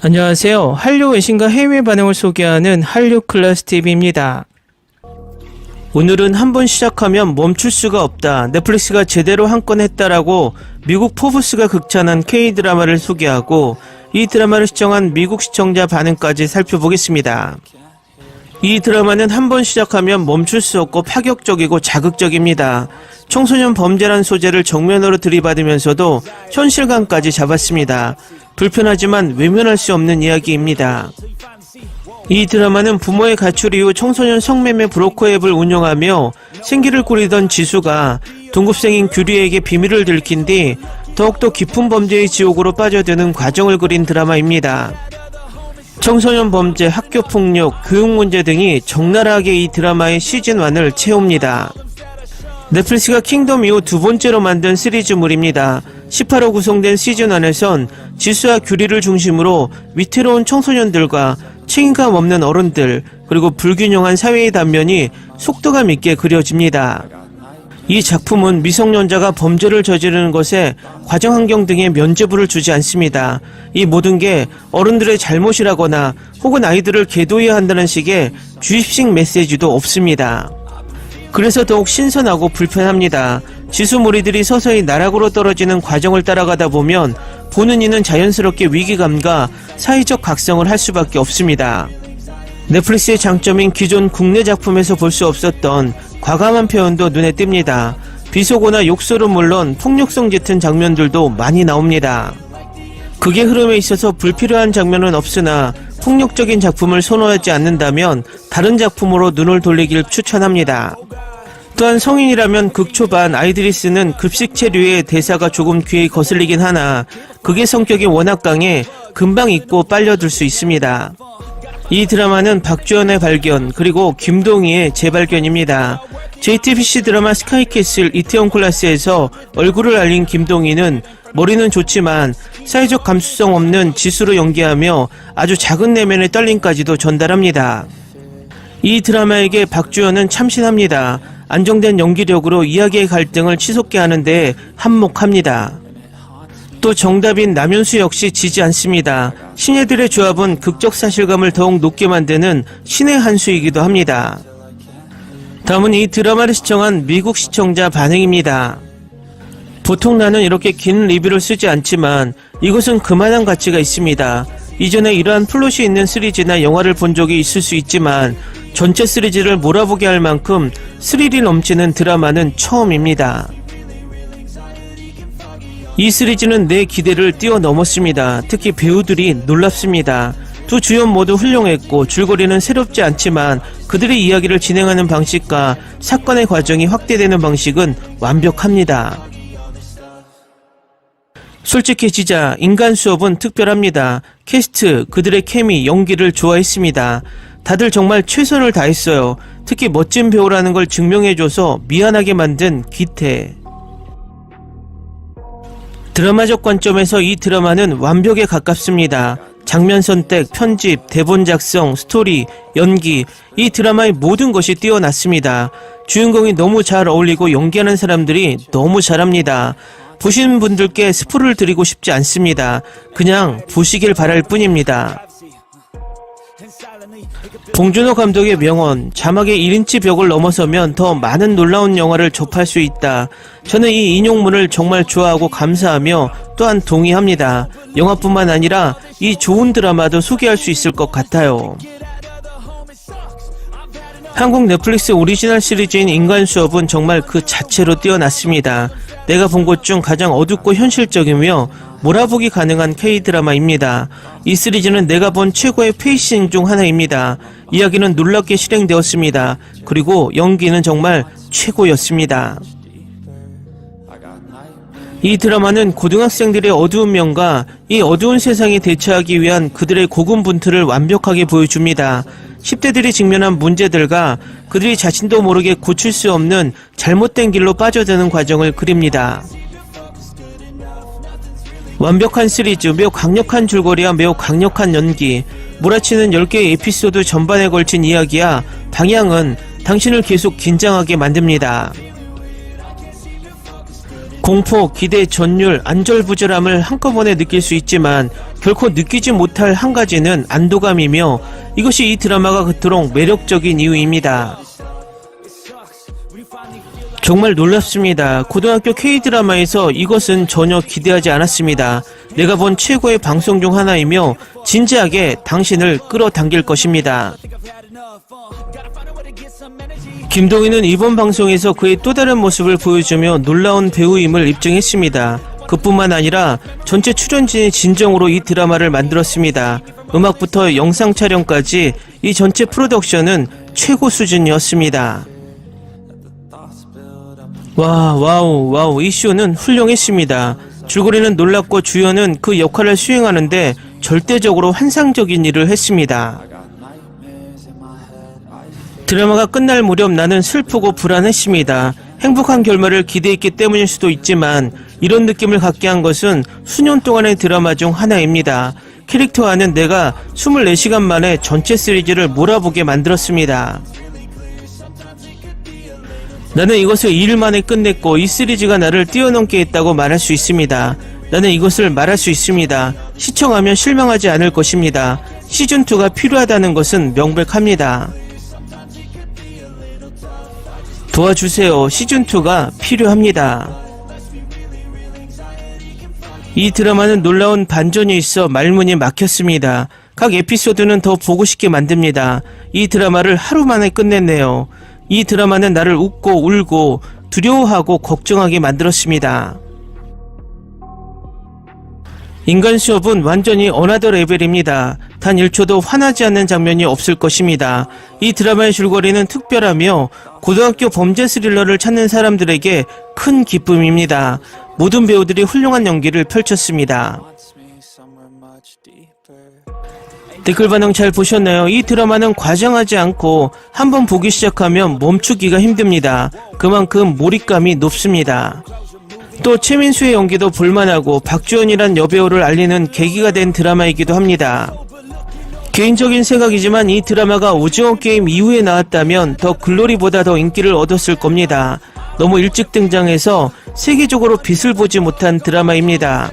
안녕하세요. 한류 외신과 해외 반응을 소개하는 한류 클래스 TV입니다. 오늘은 한 번 시작하면 멈출 수가 없다. 넷플릭스가 제대로 한 건 했다라고 미국 포브스가 극찬한 K-드라마를 소개하고 이 드라마를 시청한 미국 시청자 반응까지 살펴보겠습니다. 이 드라마는 한 번 시작하면 멈출 수 없고 파격적이고 자극적입니다. 청소년 범죄란 소재를 정면으로 들이받으면서도 현실감까지 잡았습니다. 불편하지만 외면할 수 없는 이야기입니다. 이 드라마는 부모의 가출 이후 청소년 성매매 브로커 앱을 운영하며 생기를 꾸리던 지수가 동급생인 규리에게 비밀을 들킨 뒤 더욱더 깊은 범죄의 지옥으로 빠져드는 과정을 그린 드라마입니다. 청소년 범죄, 학교 폭력, 교육 문제 등이 적나라하게 이 드라마의 시즌1을 채웁니다. 넷플릭스가 킹덤 이후 두 번째로 만든 시리즈물입니다. 18호 구성된 시즌1에선 지수와 규리를 중심으로 위태로운 청소년들과 책임감 없는 어른들, 그리고 불균형한 사회의 단면이 속도감 있게 그려집니다. 이 작품은 미성년자가 범죄를 저지르는 것에 과정 환경 등의 면죄부를 주지 않습니다. 이 모든 게 어른들의 잘못이라거나 혹은 아이들을 계도해야 한다는 식의 주입식 메시지도 없습니다. 그래서 더욱 신선하고 불편합니다. 지수무리들이 서서히 나락으로 떨어지는 과정을 따라가다 보면 보는 이는 자연스럽게 위기감과 사회적 각성을 할 수밖에 없습니다. 넷플릭스의 장점인 기존 국내 작품에서 볼 수 없었던 과감한 표현도 눈에 띕니다. 비속어나 욕설은 물론 폭력성 짙은 장면들도 많이 나옵니다. 극의 흐름에 있어서 불필요한 장면은 없으나 폭력적인 작품을 선호하지 않는다면 다른 작품으로 눈을 돌리길 추천합니다. 또한 성인이라면 극 초반 아이들이 쓰는 급식 체류의 대사가 조금 귀에 거슬리긴 하나 극의 성격이 워낙 강해 금방 잊고 빨려들 수 있습니다. 이 드라마는 박주연의 발견 그리고 김동희의 재발견입니다. JTBC 드라마 스카이캐슬 이태원 클라스에서 얼굴을 알린 김동희는 머리는 좋지만 사회적 감수성 없는 지수로 연기하며 아주 작은 내면의 떨림까지도 전달합니다. 이 드라마에게 박주연은 참신합니다. 안정된 연기력으로 이야기의 갈등을 치솟게 하는데 한몫합니다. 또 정답인 남윤수 역시 지지 않습니다. 신예들의 조합은 극적 사실감을 더욱 높게 만드는 신의 한 수이기도 합니다. 다음은 이 드라마를 시청한 미국 시청자 반응입니다. 보통 나는 이렇게 긴 리뷰를 쓰지 않지만 이것은 그만한 가치가 있습니다. 이전에 이러한 플롯이 있는 시리즈나 영화를 본 적이 있을 수 있지만 전체 시리즈를 몰아보게 할 만큼 스릴이 넘치는 드라마는 처음입니다. 이 시리즈는 내 기대를 뛰어넘었습니다. 특히 배우들이 놀랍습니다. 두 주연 모두 훌륭했고 줄거리는 새롭지 않지만 그들의 이야기를 진행하는 방식과 사건의 과정이 확대되는 방식은 완벽합니다. 솔직해지자 인간 수업은 특별합니다. 캐스트, 그들의 케미, 연기를 좋아했습니다. 다들 정말 최선을 다했어요. 특히 멋진 배우라는 걸 증명해줘서 미안하게 만든 기태. 드라마적 관점에서 이 드라마는 완벽에 가깝습니다. 장면 선택, 편집, 대본 작성, 스토리, 연기, 이 드라마의 모든 것이 뛰어났습니다. 주인공이 너무 잘 어울리고 연기하는 사람들이 너무 잘합니다. 보시는 분들께 스포를 드리고 싶지 않습니다. 그냥 보시길 바랄 뿐입니다. 봉준호 감독의 명언, 자막의 1인치 벽을 넘어서면 더 많은 놀라운 영화를 접할 수 있다. 저는 이 인용문을 정말 좋아하고 감사하며 또한 동의합니다. 영화뿐만 아니라 이 좋은 드라마도 소개할 수 있을 것 같아요. 한국 넷플릭스 오리지널 시리즈인 인간 수업은 정말 그 자체로 뛰어났습니다. 내가 본 것 중 가장 어둡고 현실적이며 몰아보기 가능한 K-드라마입니다. 이 시리즈는 내가 본 최고의 페이싱 중 하나입니다. 이야기는 놀랍게 실행되었습니다. 그리고 연기는 정말 최고였습니다. 이 드라마는 고등학생들의 어두운 면과 이 어두운 세상에 대처하기 위한 그들의 고군분투를 완벽하게 보여줍니다. 10대들이 직면한 문제들과 그들이 자신도 모르게 고칠 수 없는 잘못된 길로 빠져드는 과정을 그립니다. 완벽한 시리즈, 매우 강력한 줄거리와 매우 강력한 연기, 몰아치는 10개의 에피소드 전반에 걸친 이야기야 방향은 당신을 계속 긴장하게 만듭니다. 공포, 기대, 전율, 안절부절함을 한꺼번에 느낄 수 있지만 결코 느끼지 못할 한 가지는 안도감이며 이것이 이 드라마가 그토록 매력적인 이유입니다. 정말 놀랍습니다. 고등학교 K-드라마에서 이것은 전혀 기대하지 않았습니다. 내가 본 최고의 방송 중 하나이며 진지하게 당신을 끌어당길 것입니다. 김동희는 이번 방송에서 그의 또 다른 모습을 보여주며 놀라운 배우임을 입증했습니다. 그뿐만 아니라 전체 출연진이 진정으로 이 드라마를 만들었습니다. 음악부터 영상 촬영까지 이 전체 프로덕션은 최고 수준이었습니다. 와, 와우, 와우. 이 쇼는 훌륭했습니다. 줄거리는 놀랍고 주연은 그 역할을 수행하는데 절대적으로 환상적인 일을 했습니다. 드라마가 끝날 무렵 나는 슬프고 불안했습니다. 행복한 결말을 기대했기 때문일 수도 있지만 이런 느낌을 갖게 한 것은 수년 동안의 드라마 중 하나입니다. 캐릭터와는 내가 24시간 만에 전체 시리즈를 몰아보게 만들었습니다. 나는 이것을 2일 만에 끝냈고 이 시리즈가 나를 뛰어넘게 했다고 말할 수 있습니다. 나는 이것을 말할 수 있습니다. 시청하면 실망하지 않을 것입니다. 시즌2가 필요하다는 것은 명백합니다. 도와주세요. 시즌2가 필요합니다. 이 드라마는 놀라운 반전이 있어 말문이 막혔습니다. 각 에피소드는 더 보고 싶게 만듭니다. 이 드라마를 하루 만에 끝냈네요. 이 드라마는 나를 웃고 울고 두려워하고 걱정하게 만들었습니다. 인간 수업은 완전히 어나더 레벨입니다. 단 1초도 화나지 않는 장면이 없을 것입니다. 이 드라마의 줄거리는 특별하며 고등학교 범죄 스릴러를 찾는 사람들에게 큰 기쁨입니다. 모든 배우들이 훌륭한 연기를 펼쳤습니다. 댓글 반응 잘 보셨나요? 이 드라마는 과장하지 않고 한번 보기 시작하면 멈추기가 힘듭니다. 그만큼 몰입감이 높습니다. 또 최민수의 연기도 볼만하고 박주연이란 여배우를 알리는 계기가 된 드라마이기도 합니다. 개인적인 생각이지만 이 드라마가 오징어 게임 이후에 나왔다면 더 글로리보다 더 인기를 얻었을 겁니다. 너무 일찍 등장해서 세계적으로 빛을 보지 못한 드라마입니다.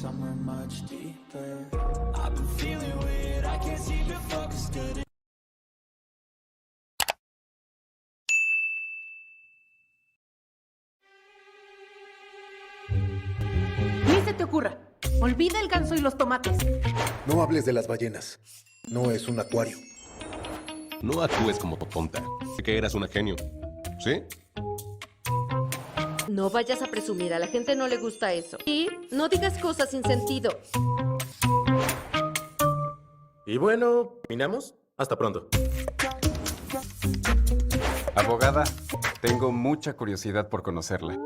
Somewhere much deeper. I've been feeling weird, I can't seem to focus good. Ni se te ocurra. Olvida el ganso y los tomates. No hables de las ballenas. No es un acuario. No actúes como tonta. Que eras una genio. ¿Sí? No vayas a presumir, a la gente no le gusta eso. Y no digas cosas sin sentido. Y bueno, ¿terminamos? Hasta pronto. Abogada, tengo mucha curiosidad por conocerla.